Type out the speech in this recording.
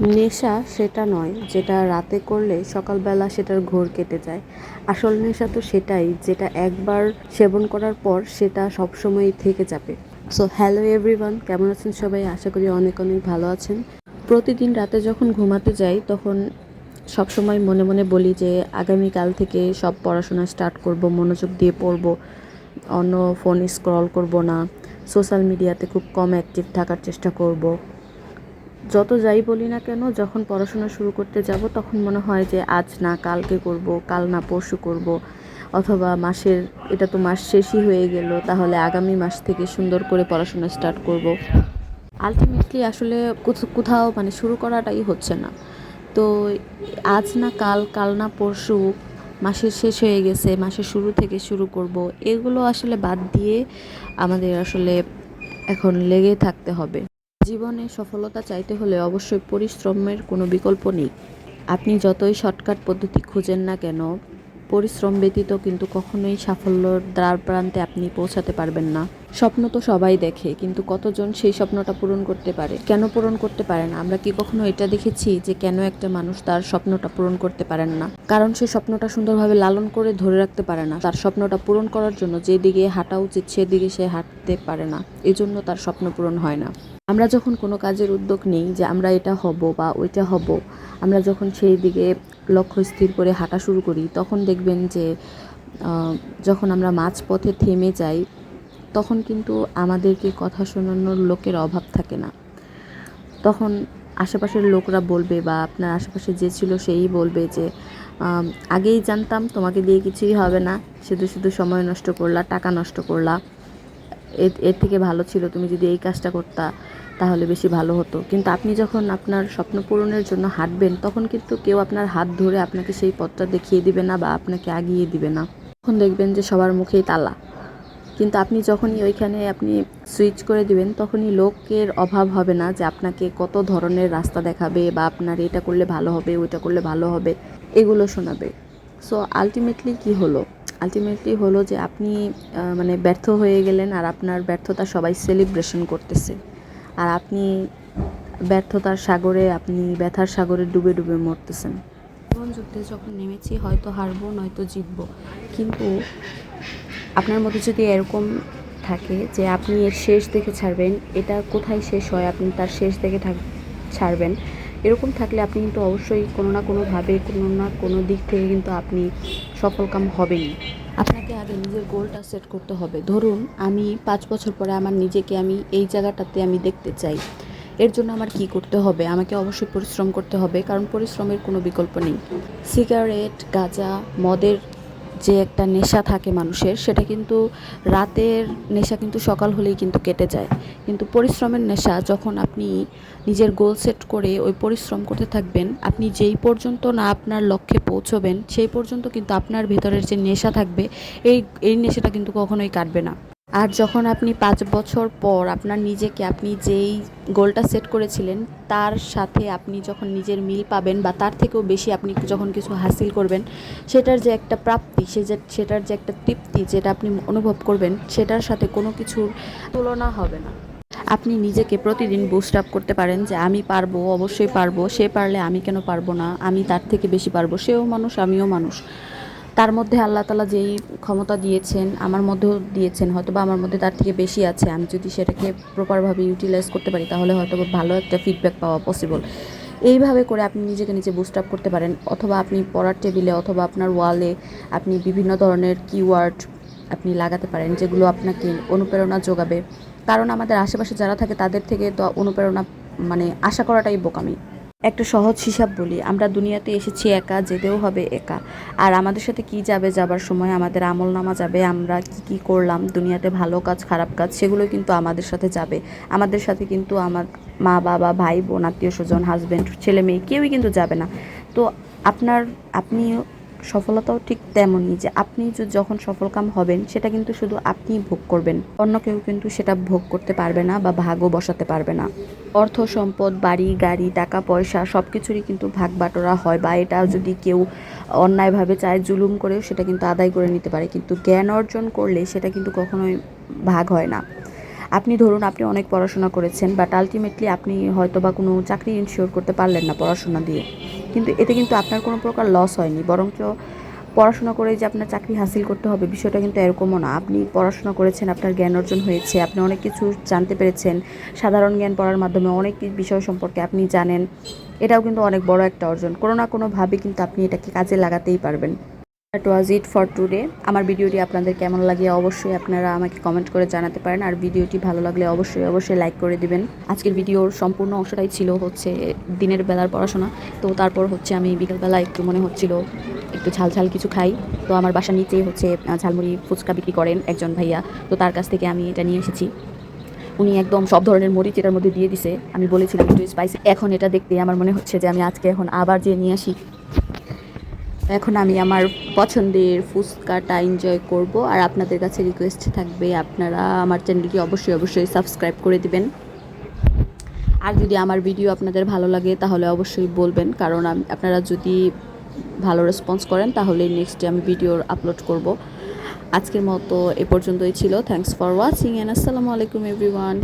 নেশা সেটা নয়, যেটা রাতে করলে সকালবেলা সেটার ঘোর কেটে যায়। আসল নেশা তো সেটাই, যেটা একবার সেবন করার পর সেটা সবসময়ই থেকে যাবে। সো হ্যালো এভরিওয়ান কেমন আছেন সবাই? আশা করি অনেক অনেক ভালো আছেন। প্রতিদিন রাতে যখন ঘুমাতে যাই, তখন সবসময় মনে মনে বলি যে, আগামীকাল থেকে সব পড়াশোনা স্টার্ট করব, মনোযোগ দিয়ে পড়ব। অন্য ফোন স্ক্রল করব না। সোশ্যাল মিডিয়াতে খুব কম অ্যাক্টিভ থাকার চেষ্টা করব। যত যাই বলি না কেন, যখন পড়াশোনা শুরু করতে যাব, তখন মনে হয় যে আজ না, কালকে করব, কাল না, পরশু করব। অথবা মাসের, এটা তো মাস শেষই হয়ে গেল, তাহলে আগামী মাস থেকে সুন্দর করে পড়াশোনা স্টার্ট করব। আলটিমেটলি আসলে কোথ- কোথাও মানে শুরু করাটাই হচ্ছে না। তো আজ না, কাল কাল না, পরশু, মাসের শেষ হয়ে গেছে, মাসের শুরু থেকে শুরু করব, এগুলো আসলে বাদ দিয়ে আমাদের আসলে এখন লেগে থাকতে হবে। জীবনে সফলতা চাইতে হলে অবশ্যই পরিশ্রমের কোনো বিকল্প নেই। আপনি যতই শর্টকাট পদ্ধতি খুঁজেন না কেন, পরিশ্রম ব্যতীত কিন্তু কখনোই সাফল্যর দ্বার প্রান্তে আপনি পৌঁছাতে পারবেন না। স্বপ্ন তো সবাই দেখে, কিন্তু কতজন সেই স্বপ্নটা পূরণ করতে পারে? কেন পূরণ করতে পারে না? আমরা কি কখনো এটা দেখেছি যে কেন একটা মানুষ তার স্বপ্নটা পূরণ করতে পারেন না? কারণ সে স্বপ্নটা সুন্দরভাবে লালন করে ধরে রাখতে পারে না। তার স্বপ্নটা পূরণ করার জন্য যেদিকে হাঁটা উচিত, সেদিকে সে হাঁটতে পারে না। এজন্য তার স্বপ্ন পূরণ হয় না। আমরা যখন কোনো কাজের উদ্যোগ নিই যে আমরা এটা হব বা ওইটা হব, আমরা যখন সেই দিকে লক্ষ্য স্থির করে হাঁটা শুরু করি, তখন দেখবেন যে যখন আমরা মাঝপথে থেমে যাই, তখন কিন্তু আমাদেরকে কথা শোনানোর লোকের অভাব থাকে না। তখন আশেপাশের লোকরা বলবে বা আপনার আশেপাশে যে ছিল সেই বলবে যে আগেই জানতাম তোমাকে দিয়ে কিছুই হবে না। শুধু শুধু সময় নষ্ট করলা, টাকা নষ্ট করলা। এর থেকে ভালো ছিল, তুমি যদি এই কাজটা করতা, তাহলে বেশি ভালো হতো। কিন্তু আপনি যখন আপনার স্বপ্ন পূরণের জন্য হাঁটবেন, তখন কিন্তু কেউ আপনার হাত ধরে আপনাকে সেই পথটা দেখিয়ে দিবে না বা আপনাকে আগিয়ে দিবে না। তখন দেখবেন যে সবার মুখেই তালা। কিন্তু আপনি যখনই ওইখানে আপনি সুইচ করে দিবেন, তখনই লোকের অভাব হবে না যে আপনাকে কত ধরনের রাস্তা দেখাবে বা আপনার এটা করলে ভালো হবে, ওইটা করলে ভালো হবে, এগুলো শোনাবে। সো আলটিমেটলি কি হলো? আলটিমেটলি হলো যে আপনি মানে ব্যর্থ হয়ে গেলেন আর আপনার ব্যর্থতা সবাই সেলিব্রেশন করতেছে। আর আপনি ব্যর্থতার সাগরে, আপনি ব্যথার সাগরে ডুবে ডুবে মরতেছেন। জীবন যুদ্ধে যখন নেমেছি, হয়তো হারবো, নয়তো জিতবো। কিন্তু আপনার মধ্যে যদি এরকম থাকে যে আপনি এর শেষ দেখে ছাড়বেন, এটা কোথায় শেষ হয়? আপনি তার শেষ দেখে থাক- ছাড়বেন। এরকম থাকলে আপনি কিন্তু অবশ্যই কোনো না কোনোভাবে, কোনো না কোনো দিক থেকে কিন্তু আপনি সফলকাম হবেনই। আপনাকে আগে নিজের গোলটা সেট করতে হবে। ধরুন, আমি পাঁচ বছর পরে আমার নিজেকে আমি এই জায়গাটাতে আমি দেখতে চাই। এর জন্য আমার কি করতে হবে? আমাকে অবশ্যই পরিশ্রম করতে হবে, কারণ পরিশ্রমের কোনো বিকল্প নেই। সিগারেট, গাঁজা, মদের যে একটা নেশা থাকে মানুষের, সেটা কিন্তু রাতের নেশা কিন্তু সকাল হলেই কিন্তু কেটে যায়। কিন্তু পরিশ্রমের নেশা, যখন আপনি নিজের গোল সেট করে ওই পরিশ্রম করতে থাকবেন, আপনি যেই পর্যন্ত না আপনার লক্ষ্যে পৌঁছবেন, সেই পর্যন্ত কিন্তু আপনার ভেতরের যে নেশা থাকবে, এই এই নেশাটা কিন্তু কখনোই কাটবে না। আর যখন আপনি পাঁচ বছর পর আপনার নিজেকে, আপনি যেই গোলটা সেট করেছিলেন, তার সাথে আপনি যখন নিজের মিল পাবেন বা তার থেকেও বেশি আপনি যখন কিছু হাসিল করবেন, সেটার যে একটা প্রাপ্তি, সে যে, সেটার যে একটা তৃপ্তি যেটা আপনি অনুভব করবেন, সেটার সাথে কোনো কিছুর তুলনা হবে না। আপনি নিজেকে প্রতিদিন বুস্ট আপ করতে পারেন যে, আমি পারব, অবশ্যই পারব, সে পারলে আমি কেন পারব না? আমি তার থেকে বেশি পারব। সেও মানুষ, আমিও মানুষ। তার মধ্যে আল্লাহ তালা যেই ক্ষমতা দিয়েছেন, আমার মধ্যেও দিয়েছেন হয়তো বা আমার মধ্যে তার থেকে বেশি আছে। আমি যদি সেটাকে প্রপারভাবে ইউটিলাইজ করতে পারি, তাহলে হয়তো ভালো একটা ফিডব্যাক পাওয়া পসিবল এইভাবে করে আপনি নিজেকে নিজে বুস্ট আপ করতে পারেন, অথবা আপনি পড়ার টেবিলে অথবা আপনার ওয়ালে আপনি বিভিন্ন ধরনের কিওয়ার্ড আপনি লাগাতে পারেন, যেগুলো আপনাকে অনুপ্রেরণা যোগাবে। কারণ আমাদের আশেপাশে যারা থাকে, তাদের থেকে তো অনুপ্রেরণা মানে আশা করাটাই বোকামি। একটা সহজ হিসাব বলি, আমরা দুনিয়াতে এসেছি একা, যেতেও হবে একা। আর আমাদের সাথে কি যাবে যাবার সময়? আমাদের আমল নামা যাবে, আমরা কি কি করলাম? দুনিয়াতে ভালো কাজ, খারাপ কাজ, সেগুলো কিন্তু আমাদের সাথে যাবে। আমাদের সাথে কিন্তু আমার মা, বাবা, ভাই, বোন, আত্মীয় স্বজন হাজব্যান্ড ছেলে, মেয়ে, কেউই কিন্তু যাবে না। তো আপনার আপনি সফলতাও ঠিক তেমনই যে আপনি যখন সফলকাম হবেন, সেটা কিন্তু শুধু আপনিই ভোগ করবেন। অন্য কেউ কিন্তু সেটা ভোগ করতে পারবে না বা ভাগও বসাতে পারবে না। অর্থ সম্পদ, বাড়ি, গাড়ি, টাকা, পয়সা সব কিছুরই কিন্তু ভাগ বাটোরা হয় বা এটা যদি কেউ অন্যায়ভাবে চায়, জুলুম করেও সেটা কিন্তু আদায় করে নিতে পারে। কিন্তু জ্ঞান অর্জন করলে সেটা কিন্তু কখনোই ভাগ হয় না। আপনি ধরুন, আপনি অনেক পড়াশোনা করেছেন, বাট আলটিমেটলি আপনি হয়তো বা কোনো চাকরি ইনশিওর করতে পারলেন না পড়াশোনা দিয়ে। কিন্তু এতে কিন্তু আপনার কোনো প্রকার লস হয়নি। বরং কেউ পড়াশোনা করে যে আপনার চাকরি হাসিল করতে হবে বিষয়টা কিন্তু এরকমও না। আপনি পড়াশোনা করেছেন, আপনার জ্ঞান অর্জন হয়েছে, আপনি অনেক কিছু জানতে পেরেছেন, সাধারণ জ্ঞান পড়ার মাধ্যমে অনেক বিষয় সম্পর্কে আপনি জানেন, এটাও কিন্তু অনেক বড় একটা অর্জন। কোনো না কোনোভাবে কিন্তু আপনি এটাকে কাজে লাগাতেই পারবেন। That was it for today আমার ভিডিওটি আপনাদের কেমন লাগে অবশ্যই আপনারা আমাকে কমেন্ট করে জানাতে পারেন। আর ভিডিওটি ভালো লাগলে অবশ্যই অবশ্যই লাইক করে দিবেন। আজকের ভিডিওর সম্পূর্ণ অংশটাই ছিল হচ্ছে দিনের বেলার পড়াশোনা। তো তারপর হচ্ছে আমি বিকেলবেলা একটু মনে হচ্ছিল একটু ঝাল ঝাল কিছু খাই। তো আমার বাসার নিচেই হচ্ছে ঝালমুড়ি ফুচকা বিক্রি করেন একজন ভাইয়া। তো তার কাছ থেকে আমি এটা নিয়ে এসেছি। উনি একদম সব ধরনের মরিচ এটার মধ্যে দিয়ে দিছে। আমি বলেছিলাম একটু স্পাইসি এখন এটা দেখতে আমার মনে হচ্ছে যে আমি আজকে এখন আবার যে নিয়ে আসি। এখন আমি আমার পছন্দের ফুচকাটা এনজয় করব আর আপনাদের কাছে রিকোয়েস্ট থাকবে, আপনারা আমার চ্যানেলটি অবশ্যই অবশ্যই সাবস্ক্রাইব করে দিবেন। আর যদি আমার ভিডিও আপনাদের ভালো লাগে, তাহলে অবশ্যই বলবেন, কারণ আপনারা যদি ভালো রেসপন্স করেন, তাহলে নেক্সটে আমি ভিডিও আপলোড করব। আজকের মতো এ পর্যন্তই ছিল। থ্যাংকস ফর ওয়াচিং অ্যান্ড আসসালামু আলাইকুম এভরিওয়ান